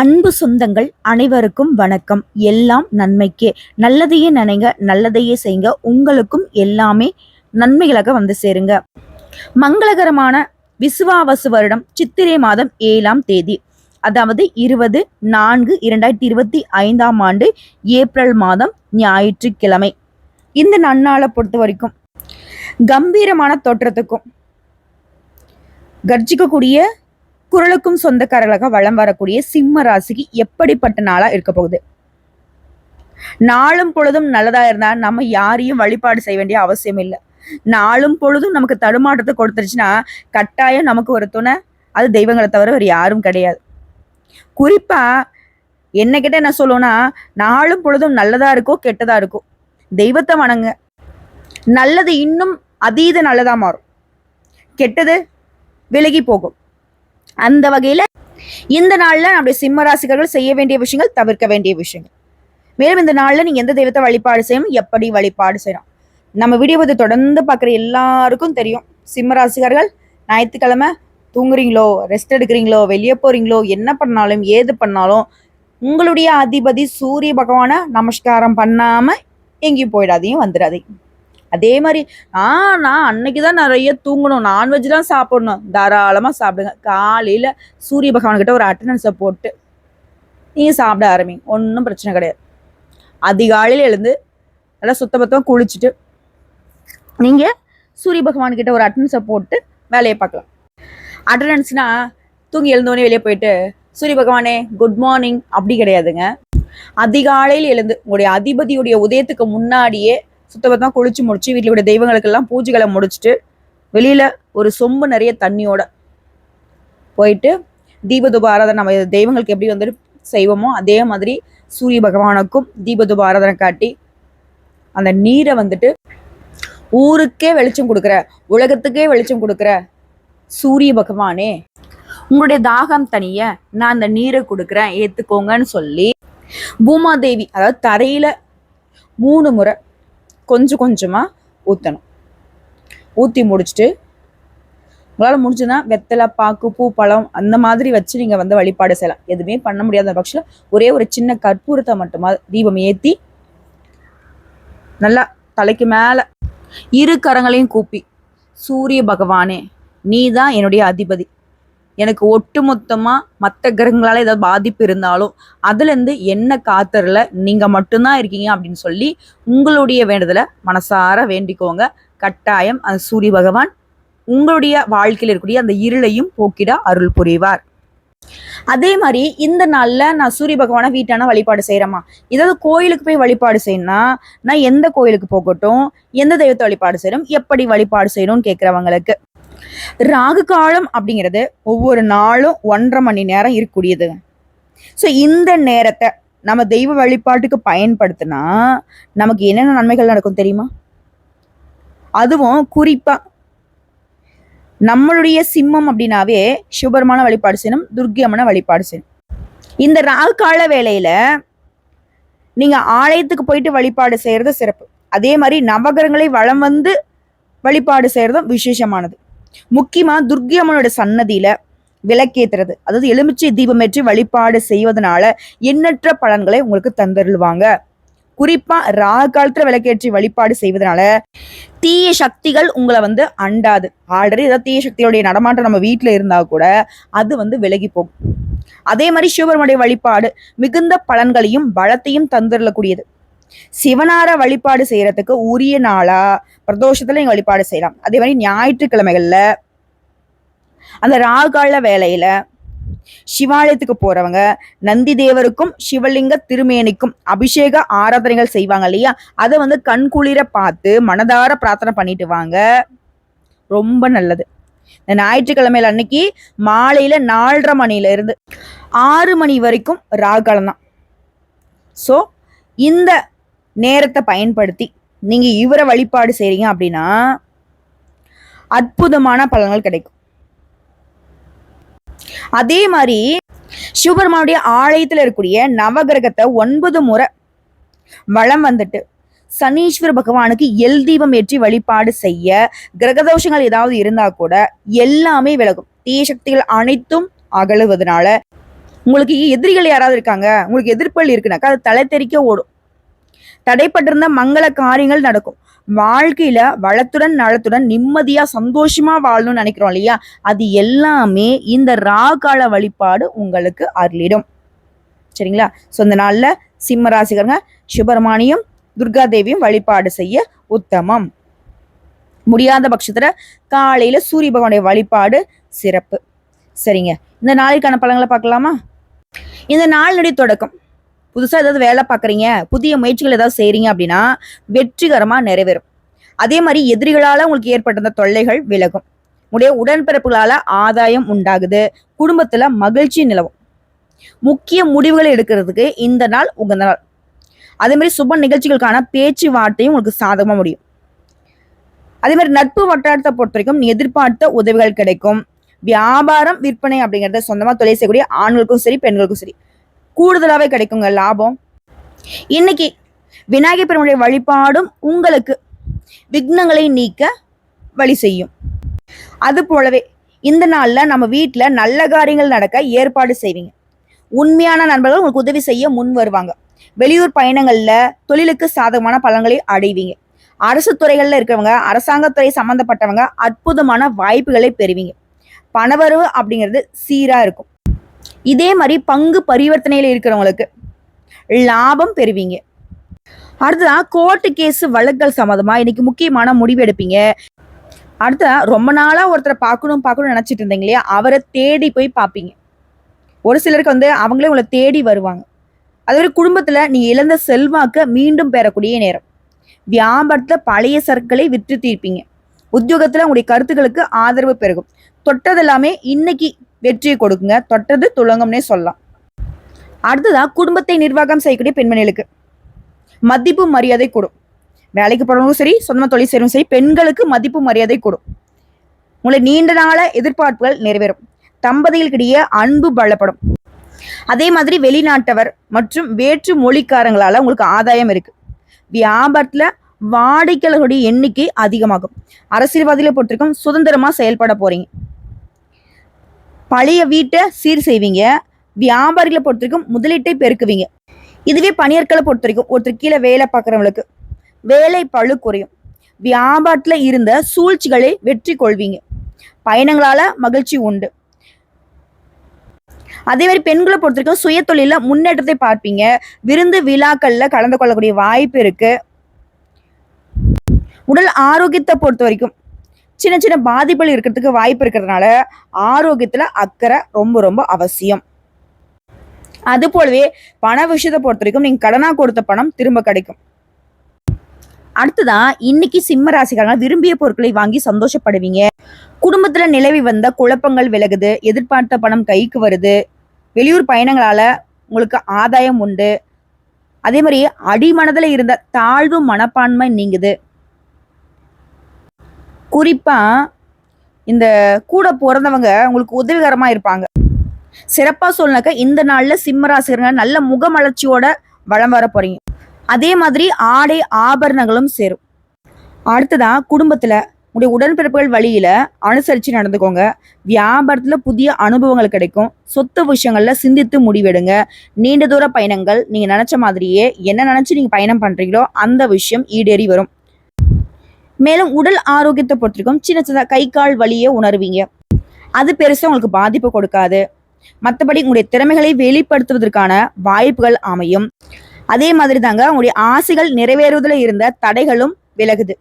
அன்பு சொந்தங்கள் அனைவருக்கும் வணக்கம். எல்லாம் நன்மைக்கே. நல்லதையே நினைங்க நல்லதையே செய்யுங்க. உங்களுக்கும் எல்லாமே நன்மைகளாக வந்து சேருங்க. மங்களகரமான விசுவாவசு வருடம் சித்திரை மாதம் ஏழாம் தேதி. அதாவது இருபது நான்கு இரண்டாயிரத்தி இருபத்தி ஐந்தாம் ஆண்டு ஏப்ரல் மாதம் ஞாயிற்றுக்கிழமை. இந்த நன்னாளை பொறுத்த வரைக்கும் கம்பீரமான தோற்றத்துக்கும் கர்ஜிக்கக்கூடிய குரலுக்கும் சொந்தக்காரர்களாக வளம் வரக்கூடிய சிம்ம ராசிக்கு எப்படிப்பட்ட நாளா இருக்க போகுது? நாளும் பொழுதும் நல்லதா இருந்தா நம்ம யாரையும் வழிபாடு செய்ய வேண்டிய அவசியம் இல்லை. நாளும் பொழுதும் நமக்கு தடுமாற்றத்தை கொடுத்துருச்சுன்னா கட்டாயம் நமக்கு ஒரு துணை அது தெய்வங்களை தவிர வேறு யாரும் கிடையாது. குறிப்பா என்ன கிட்ட என்ன சொல்லுவோம்னா நாளும் பொழுதும் நல்லதா இருக்கோ கெட்டதா இருக்கோ தெய்வத்தை வணங்க நல்லது இன்னும் அதீத நல்லதா மாறும். கெட்டது விலகி போகும். அந்த வகையில இந்த நாள்ல நம்முடைய சிம்ம ராசிகர்கள் செய்ய வேண்டிய விஷயங்கள் தவிர்க்க வேண்டிய விஷயங்கள். மேலும் இந்த நாள்ல நீங்க எந்த தெய்வத்தை வழிபாடு செய்யணும் எப்படி வழிபாடு செய்யணும். நம்ம வீடியோவை தொடர்ந்து பார்க்குற எல்லாருக்கும் தெரியும். சிம்ம ராசிகர்கள் ஞாயிற்றுக்கிழமை தூங்குறீங்களோ ரெஸ்ட் எடுக்கிறீங்களோ வெளியே போறீங்களோ என்ன பண்ணாலும் ஏது பண்ணாலும் உங்களுடைய அதிபதி சூரிய பகவானை நமஸ்காரம் பண்ணாம எங்கேயும் போயிடாதையும் வந்துடாதீங்க. அதே மாதிரி ஆ நான் அன்னைக்கு தான் நிறைய தூங்கணும். நான்வெஜ் தான் சாப்பிடணும். தாராளமாக சாப்பிடுங்க. காலையில் சூரிய பகவான்கிட்ட ஒரு அட்டண்டன்ஸை போட்டு நீங்கள் சாப்பிட ஆரம்பிங்க. ஒன்றும் பிரச்சனை கிடையாது. அதிகாலையில் எழுந்து நல்லா சுத்தபத்தமாக குளிச்சுட்டு நீங்கள் சூரிய பகவான்கிட்ட ஒரு அட்டண்டன்ஸை போட்டு வேலையை பார்க்கலாம். அட்டண்டன்ஸ்னால் தூங்கி எழுந்தோடனே வெளியே போயிட்டு சூரிய பகவானே குட் மார்னிங் அப்படி கிடையாதுங்க. அதிகாலையில் எழுந்து உங்களுடைய அதிபதியுடைய உதயத்துக்கு முன்னாடியே சுத்தபத்தமாக குளிச்சு முடிச்சு வீட்டில் தெய்வங்களுக்கெல்லாம் பூஜைகளை முடிச்சுட்டு வெளியில் ஒரு சொம்பு நிறைய தண்ணியோட போயிட்டு தீபதுப ஆராதனை நம்ம தெய்வங்களுக்கு எப்படி வந்துட்டு செய்வோமோ அதே மாதிரி சூரிய பகவானுக்கும் தீபதுப ஆராதனை காட்டி அந்த நீரை வந்துட்டு ஊருக்கே வெளிச்சம் கொடுக்குற உலகத்துக்கே வெளிச்சம் கொடுக்குற சூரிய பகவானே உங்களுடைய தாகம் தனிய நான் அந்த நீரை கொடுக்குறேன் ஏத்துக்கோங்கன்னு சொல்லி பூமாதேவி அதாவது தரையில மூணு முறை கொஞ்சம் கொஞ்சமாக ஊற்றணும் ஊற்றி முடிச்சுட்டு உங்களால் முடிஞ்சதுன்னா வெத்தலை பாக்கு பூ பழம் அந்த மாதிரி வச்சு நீங்கள் வந்து வழிபாடு செய்யலாம். எதுவுமே பண்ண முடியாத பட்சத்தில் ஒரே ஒரு சின்ன கற்பூரத்தை மட்டுமா தீபம் ஏற்றி நல்லா தலைக்கு மேலே இரு கரங்களையும் கூப்பி சூரிய பகவானே நீ தான் என்னுடைய அதிபதி. எனக்கு ஒட்டு மொத்தமாக மற்ற கிரகங்களால் ஏதாவது பாதிப்பு இருந்தாலும் அதுலேருந்து என்ன காத்தரில் நீங்கள் மட்டும்தான் இருக்கீங்க அப்படின்னு சொல்லி உங்களுடைய வேண்டுதலை மனசார வேண்டிக்கோங்க. கட்டாயம் அந்த சூரிய பகவான் உங்களுடைய வாழ்க்கையில் இருக்கக்கூடிய அந்த இருளையும் போக்கிட அருள் புரிவார். அதே மாதிரி இந்த நாளில் நான் சூரிய பகவானை வீட்டான வழிபாடு செய்கிறேம்மா ஏதாவது கோயிலுக்கு போய் வழிபாடு செய்யணும்னா நான் எந்த கோயிலுக்கு போகட்டும் எந்த தெய்வத்தை வழிபாடு செய்யணும் எப்படி வழிபாடு செய்யணும்னு கேட்குறவங்களுக்கு ராகு காலம் அப்படிங்கிறது ஒவ்வொரு நாளும் ஒன்றரை மணி நேரம் இருக்கக்கூடியது. ஸோ இந்த நேரத்தை நம்ம தெய்வ வழிபாட்டுக்கு பயன்படுத்தினா நமக்கு என்னென்ன நன்மைகள் நடக்கும் தெரியுமா? அதுவும் குறிப்பா நம்மளுடைய சிம்மம் அப்படின்னாவே சிவபெருமான வழிபாடு செய்யணும் துர்க்கி அம்மனை வழிபாடு செய்யணும். இந்த ராகு கால வேலையில நீங்க ஆலயத்துக்கு போயிட்டு வழிபாடு செய்யறது சிறப்பு. அதே மாதிரி நவகரங்களை வளம் வந்து வழிபாடு செய்யறதும் விசேஷமானது. முக்கியமா துர்கி அம்மனோட சன்னதியில விளக்கேத்துறது. அதாவது எலுமிச்சை தீபம் ஏற்றி வழிபாடு செய்வதனால எண்ணற்ற பலன்களை உங்களுக்கு தந்தருள்வாங்க. குறிப்பா ராகு காலத்துல விளக்கேற்றி வழிபாடு செய்வதனால தீய சக்திகள் உங்களை வந்து அண்டாது. ஆல்ரெடி ஏதாவது தீய சக்தியோடைய நடமாட்டம் நம்ம வீட்டுல இருந்தா கூட அது வந்து விலகி போகும். அதே மாதிரி சிவபெருமனுடைய வழிபாடு மிகுந்த பலன்களையும் பலத்தையும் தந்துடலக்கூடியது சிவனார வழிபாடு செய்யறதுக்கு உரிய நாளா பிரதோஷத்துல நீங்க வழிபாடு செய்யலாம். அதே மாதிரி ஞாயிற்றுக்கிழமைகள்ல அந்த ராகால வேலையில சிவாலயத்துக்கு போறவங்க நந்தி தேவருக்கும் சிவலிங்க திருமேனிக்கும் அபிஷேக ஆராதனைகள் செய்வாங்க இல்லையா? அதை வந்து கண்குளிர பார்த்து மனதார பிரார்த்தனை பண்ணிட்டு வாங்க. ரொம்ப நல்லது. இந்த ஞாயிற்றுக்கிழமையில அன்னைக்கு மாலையில நாலரை மணில இருந்து ஆறு மணி வரைக்கும் ராகாலம் தான் ஸோ இந்த நேரத்தை பயன்படுத்தி நீங்க இவரை வழிபாடு செய்கிறீங்க அப்படின்னா அற்புதமான பலன்கள் கிடைக்கும். அதே மாதிரி சிவபெருமானுடைய ஆலயத்துல இருக்கக்கூடிய நவகிரகத்தை ஒன்பது முறை வளம் வந்துட்டு சனீஸ்வர பகவானுக்கு எல் தீபம் ஏற்றி வழிபாடு செய்ய கிரகதோஷங்கள் ஏதாவது இருந்தா கூட எல்லாமே விலகும். தீய சக்திகள் அனைத்தும் அகழுவதனால உங்களுக்கு எதிரிகள் யாராவது இருக்காங்க உங்களுக்கு எதிர்ப்புகள் இருக்குனாக்கா அது தலை தெறிக்க ஓடும். தடைப்பட்டிருந்த மங்கள காரியங்கள் நடக்கும். வாழ்க்கையில வளத்துடன் நலத்துடன் நிம்மதியா சந்தோஷமா வாழணும்னு நினைக்கிறோம் இல்லையா? அது எல்லாமே இந்த ராகால வழிபாடு உங்களுக்கு அருளிடும். சரிங்களா? ஸோ இந்த நாளில் சிம்ம ராசிகருங்க சுப்பிரமணியம் துர்கா தேவியும் வழிபாடு செய்ய உத்தமம். முடியாத பட்சத்துல காலையில சூரிய பகவானுடைய வழிபாடு சிறப்பு. சரிங்க. இந்த நாளைக்கான பழங்களை பார்க்கலாமா? இந்த நாளினுடைய தொடக்கம். புதுசாக ஏதாவது வேலை பார்க்குறீங்க புதிய முயற்சிகள் ஏதாவது செய்கிறீங்க அப்படின்னா வெற்றிகரமாக நிறைவேறும். அதே மாதிரி எதிரிகளால் உங்களுக்கு ஏற்பட்ட தொல்லைகள் விலகும். உடைய உடன்பிறப்புகளால் ஆதாயம் உண்டாகுது. குடும்பத்தில் மகிழ்ச்சி நிலவும். முக்கிய முடிவுகளை எடுக்கிறதுக்கு இந்த நாள் உகந்த நாள். அதே மாதிரி சுப நிகழ்ச்சிகளுக்கான பேச்சுவார்த்தையும் உங்களுக்கு சாதகமாக முடியும். அதே மாதிரி நட்பு வட்டாரத்தை பொறுத்த வரைக்கும் எதிர்பார்த்த உதவிகள் கிடைக்கும். வியாபாரம் விற்பனை அப்படிங்கிறத சொந்தமாக தொழில் செய்யக்கூடிய ஆண்களுக்கும் சரி பெண்களுக்கும் சரி. கூடுதலாகவே கிடைக்குங்க லாபம். இன்னைக்கு விநாயகர் பெருமாளுடைய வழிபாடும் உங்களுக்கு விக்னங்களை நீக்க வழி செய்யும். அது போலவே இந்த நாளில் நம்ம வீட்டில் நல்ல காரியங்கள் நடக்க ஏற்பாடு செய்வீங்க. உண்மையான நண்பர்கள் உங்களுக்கு உதவி செய்ய முன் வருவாங்க. வெளியூர் பயணங்களில் தொழிலுக்கு சாதகமான பலன்களை அடைவீங்க. அரசு துறைகளில் இருக்கிறவங்க அரசாங்கத்துறை சம்பந்தப்பட்டவங்க அற்புதமான வாய்ப்புகளை பெறுவீங்க. பணவரவு அப்படிங்கிறது சீராக இருக்கும். இதே மாதிரி பங்கு பரிவர்த்தனையில் இருக்கிறவங்களுக்கு லாபம் பெறுவீங்க. அடுத்ததா கோர்ட்டு கேஸ் வழக்குகள் சம்மந்தமா இன்னைக்கு முக்கியமான முடிவு எடுப்பீங்க. அடுத்ததா ரொம்ப நாளா ஒருத்தரை பார்க்கணும் பார்க்கணும்னு நினைச்சிட்டு இருந்தீங்க இல்லையா? அவரை தேடி போய் பார்ப்பீங்க. ஒரு சிலருக்கு வந்து அவங்களே உங்களை தேடி வருவாங்க. அதே குடும்பத்தில் குடும்பத்துல இழந்த செல்வாக்க மீண்டும் பெறக்கூடிய நேரம். வியாபாரத்துல பழைய சரக்குகளை விற்று தீர்ப்பீங்க. உத்தியோகத்துல உங்களுடைய கருத்துக்களுக்கு ஆதரவு பெருகும். தொட்டதெல்லாமே இன்னைக்கு வெற்றியை கொடுக்குங்க. தொட்டது துளங்கம்னே சொல்லலாம். அடுத்ததா குடும்பத்தை நிர்வாகம் செய்யக்கூடிய பெண்மணிகளுக்கு. மதிப்பு மரியாதை கூடும். வேலைக்கு போறவங்களும் சரி சொந்தமாக தொழில் செய்யறவங்க சரி பெண்களுக்கு மதிப்பு மரியாதை கூடும். உங்களை நீண்ட நாள எதிர்பார்ப்புகள் நிறைவேறும். தம்பதிகளுக்கிடையே அன்பு பலப்படும். அதே மாதிரி வெளிநாட்டவர் மற்றும் வேற்று மொழிக்காரங்களால உங்களுக்கு ஆதாயம் இருக்கு. வியாபாரத்துல வாடிக்கையாளர்களுடைய எண்ணிக்கை அதிகமாகும். அரசியல்வாதிகளை பொறுத்திருக்கும் சுதந்திரமா செயல்பட போறீங்க. பழைய வீட்டை சீர் செய்வீங்க. வியாபாரிகளை பொறுத்திருக்கும் முதலீட்டை பெருக்குவீங்க. இதுவே பணியாட்களை பொறுத்த வரைக்கும் ஒருத்தர் கீழே வேலை பார்க்குறவங்களுக்கு வேலை பழு குறையும். வியாபாரத்தில் இருந்த சூழ்ச்சிகளை வெற்றி கொள்வீங்க. பயணங்களால் மகிழ்ச்சி உண்டு. அதே மாதிரி பெண்களை பொறுத்த வரைக்கும் சுய தொழிலில் முன்னேற்றத்தை பார்ப்பீங்க. விருந்து விழாக்களில் கலந்து கொள்ளக்கூடிய வாய்ப்பு இருக்கு. உடல் ஆரோக்கியத்தை பொறுத்த வரைக்கும் சின்ன சின்ன பாதிப்புகள் இருக்கிறதுக்கு வாய்ப்பு இருக்கிறதுனால ஆரோக்கியத்தில் அக்கறை ரொம்ப ரொம்ப அவசியம். அது போலவே பண விஷயத்தை பொறுத்த வரைக்கும் நீங்கள் கடனாக கொடுத்த பணம் திரும்ப கிடைக்கும். அடுத்ததான் இன்னைக்கு சிம்ம ராசிக்காரங்க விரும்பிய பொருட்களை வாங்கி சந்தோஷப்படுவீங்க. குடும்பத்துல நிலவி வந்த குழப்பங்கள் விலகுது எதிர்பார்த்த பணம் கைக்கு வருது வெளியூர் பயணங்களால உங்களுக்கு ஆதாயம் உண்டு. அதே மாதிரி அடிமனதில் இருந்த தாழ்வு மனப்பான்மை நீங்குது. குறிப்பாக இந்த கூட பிறந்தவங்க உங்களுக்கு உதவிகரமாக இருப்பாங்க. சிறப்பாக சொல்லனாக்க இந்த நாளில் சிம்ம நல்ல முகமலர்ச்சியோட வளம் வர போறீங்க. அதே மாதிரி ஆடை ஆபரணங்களும் சேரும். அடுத்ததா குடும்பத்தில் உடைய உடன்பிறப்புகள் வழியில் அனுசரித்து நடந்துக்கோங்க. வியாபாரத்தில் புதிய அனுபவங்கள் கிடைக்கும். சொத்து விஷயங்களில் சிந்தித்து முடிவெடுங்க. நீண்ட தூர பயணங்கள் நீங்கள் நினச்ச மாதிரியே என்ன நினச்சி நீங்கள் பயணம் பண்ணுறீங்களோ அந்த விஷயம் ஈடேறி வரும். மேலும் உடல் ஆரோக்கியத்தை பொறுத்திருக்கும் சின்ன சின்ன கை கால் வலியை உணர்வீங்க. அது பெருசாக உங்களுக்கு பாதிப்பு கொடுக்காது. மற்றபடி உங்களுடைய திறமைகளை வெளிப்படுத்துவதற்கான வாய்ப்புகள் அமையும். அதே மாதிரி தாங்க உங்களுடைய ஆசைகள் நிறைவேறுவதில் இருந்த தடைகளும் விலகுது.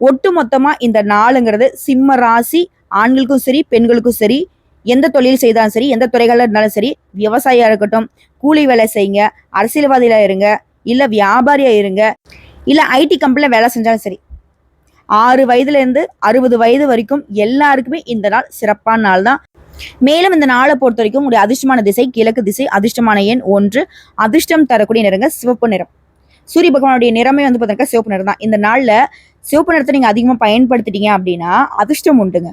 ஒட்டு மொத்தமாக இந்த நாளுங்கிறது சிம்ம ராசி ஆண்களுக்கும் சரி பெண்களுக்கும் சரி எந்த தொழில் செய்தாலும் சரி எந்த துறைகளில் இருந்தாலும் சரி விவசாயியாக இருக்கட்டும் கூலி வேலை செய்யுங்க அரசியல்வாதியாக இருங்க இல்லை வியாபாரியாக இருங்க இல்லை ஐடி கம்பெனியில் வேலை செஞ்சாலும் சரி ஆறு வயதுலேருந்து அறுபது வயது வரைக்கும் எல்லாருக்குமே இந்த நாள் சிறப்பான நாள் தான். மேலும் இந்த நாளை பொறுத்த வரைக்கும் உங்களுடைய அதிர்ஷ்டமான திசை கிழக்கு திசை அதிர்ஷ்டமான எண் ஒன்று. அதிர்ஷ்டம் தரக்கூடிய நிறங்க சிவப்பு நிறம். சூரிய பகவானுடைய நிறமே வந்து பார்த்தீங்கன்னா சிவப்பு நிறம் தான். இந்த நாளில் சிவப்பு நிறத்தை நீங்கள் அதிகமாக பயன்படுத்திட்டீங்க அப்படின்னா அதிர்ஷ்டம் உண்டுங்க.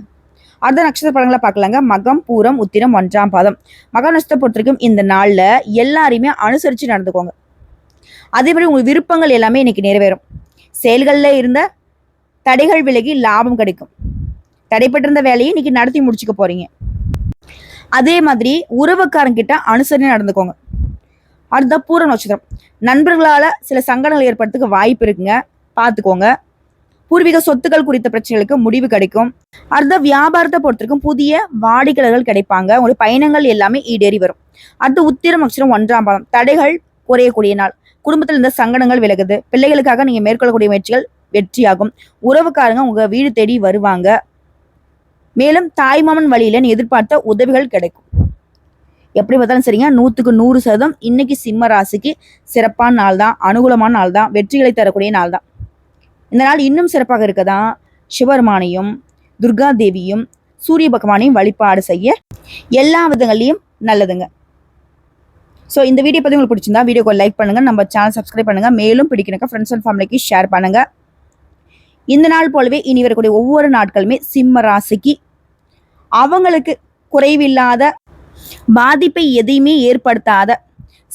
அடுத்த நட்சத்திர படங்களை பார்க்கலாங்க. மகம் பூரம் உத்திரம் ஒன்றாம் பாதம். மக நட்சத்திரம் பொறுத்த வரைக்கும் இந்த நாளில் எல்லாரையுமே அனுசரித்து நடந்துக்கோங்க. அதே மாதிரி உங்கள் விருப்பங்கள் எல்லாமே இன்னைக்கு நிறைவேறும். செயல்களில் இருந்த தடைகள் விலகி லாபம் கிடைக்கும். தடைப்பட்டிருந்த வேலையை இன்னைக்கு நடத்தி முடிச்சுக்க போறீங்க. அதே மாதிரி உறவுக்காரங்கிட்ட அனுசரணை நடந்துக்கோங்க. அடுத்த பூர நட்சத்திரம். நண்பர்களால் சில சங்கடங்கள் ஏற்படுறதுக்கு வாய்ப்பு இருக்குங்க. பார்த்துக்கோங்க. பூர்வீக சொத்துக்கள் குறித்த பிரச்சனைகளுக்கு முடிவு கிடைக்கும். அடுத்த வியாபாரத்தை பொறுத்திருக்கும் புதிய வாடிக்கையாளர்கள் கிடைப்பாங்க. உங்களுடைய பயணங்கள் எல்லாமே ஈடேறி வரும். அடுத்து உத்திரம் நட்சத்திரம் ஒன்றாம் பாதம். தடைகள் குறையக்கூடிய நாள். குடும்பத்தில் இருந்த சங்கடங்கள் விலகுது. பிள்ளைகளுக்காக நீங்க மேற்கொள்ளக்கூடிய முயற்சிகள் வெற்றியாகும். உறவுக்காரங்க உங்க வீடு தேடி வருவாங்க. மேலும் தாய்மாமன் வழியில எதிர்பார்த்த உதவிகள் கிடைக்கும். எப்படி பார்த்தாலும் சரிங்க நூற்றுக்கு நூறு சதம் இன்னைக்கு சிம்ம ராசிக்கு சிறப்பான நாள் தான் அனுகூலமான நாள் தான் வெற்றிகளை தரக்கூடிய நாள் தான். இந்த நாள் இன்னும் சிறப்பாக இருக்க தான் சிவபெருமானையும் துர்கா தேவியும் சூரிய பகவானையும் வழிபாடு செய்ய எல்லா விதங்களையும் நல்லதுங்க. ஸோ இந்த வீடியோ பற்றி உங்களுக்கு பிடிச்சிருந்தா வீடியோக்கு லைக் பண்ணுங்க நம்ம சேனல் சப்ஸ்கிரைப் பண்ணுங்கள் மேலும் பிடிக்கிறக்க ஃப்ரெண்ட்ஸ் அண்ட் ஃபேமிலிக்கு ஷேர் பண்ணுங்கள் இந்த நாள் போலவே இனி வரக்கூடிய ஒவ்வொரு நாட்களுமே சிம்ம ராசிக்கு அவங்களுக்கு குறைவில்லாத பாதிப்பை எதையுமே ஏற்படுத்தாத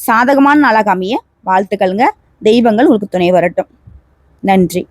சாதகமான நாளாக அமைய வாழ்த்துக்கள்ங்க. தெய்வங்கள் உங்களுக்கு துணை வரட்டும். நன்றி.